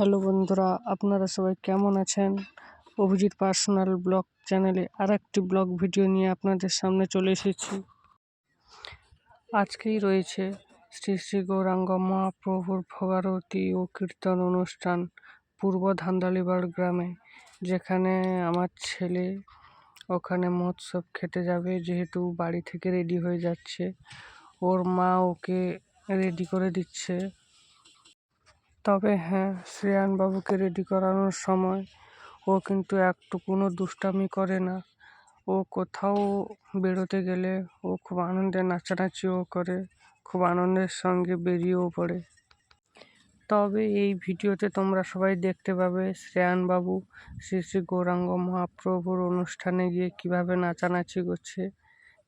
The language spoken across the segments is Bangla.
হ্যালো বন্ধুরা, আপনারা সবাই কেমন আছেন? অভিজিৎ পার্সোনাল ব্লগ চ্যানেলে আর একটি ব্লগ ভিডিও নিয়ে আপনাদের সামনে চলে এসেছি। আজকেই রয়েছে শ্রী শ্রী গৌরাঙ্গ মহাপ্রভুর ভোগারতি ও কীর্তন অনুষ্ঠান পূর্ব ধান্দালিবাড় গ্রামে, যেখানে আমার ছেলে ওখানে মহোৎসব খেতে যাবে, যেহেতু বাড়ি থেকে রেডি হয়ে যাচ্ছে। ওর মা ওকে রেডি করে দিচ্ছে। তবে হ্যাঁ শ্রেয়ানবাবুকে রেডি করানোর সময় ও কিন্তু একটুকুনও দুষ্টামি করে না। ও কোথাও বেরোতে গেলে ও খুব আনন্দে নাচানাচিও করে, খুব আনন্দের সঙ্গে বেরিয়েও পড়ে। তবে এই ভিডিওতে তোমরা সবাই দেখতে পাবে শ্রেয়ানবাবু শ্রী শ্রী গৌরাঙ্গ মহাপ্রভুর অনুষ্ঠানে গিয়ে কীভাবে নাচানাচি করছে,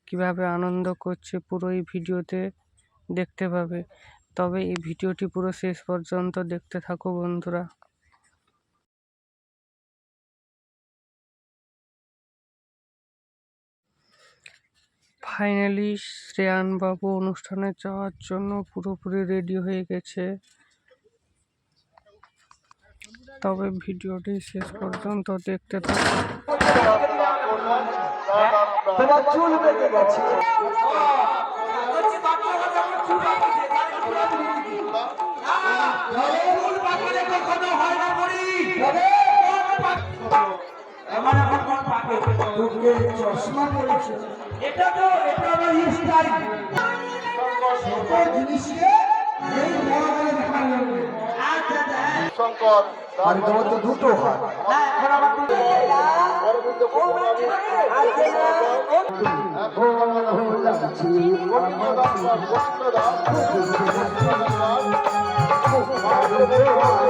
কীভাবে আনন্দ করছে, পুরো এই ভিডিওতে দেখতে পাবে। তবে এই ভিডিওটি পুরো শেষ পর্যন্ত দেখতে থাকো বন্ধুরা। ফাইনালি শ্রেয়ানবাবু অনুষ্ঠানে যাওয়ার জন্য পুরোপুরি রেডি হয়ে গেছে। তবে ভিডিওটি শেষ পর্যন্ত দেখতে থাকো। তোমার চুল গেছে। তোকে চশমা পড়েছে এটা তো এটা আমার স্টাইল। ছোট জিনিসকে এই বড় করে দেখার লাগবে আচ্ছা শঙ্কর আর তোমার তো দুটো হয়। এখন আমার দুটো অরবিন্দ গোস্বামী গোবিন্দ দাস গোবিন্দ দাস। গোবিন্দ দাস।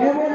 এবং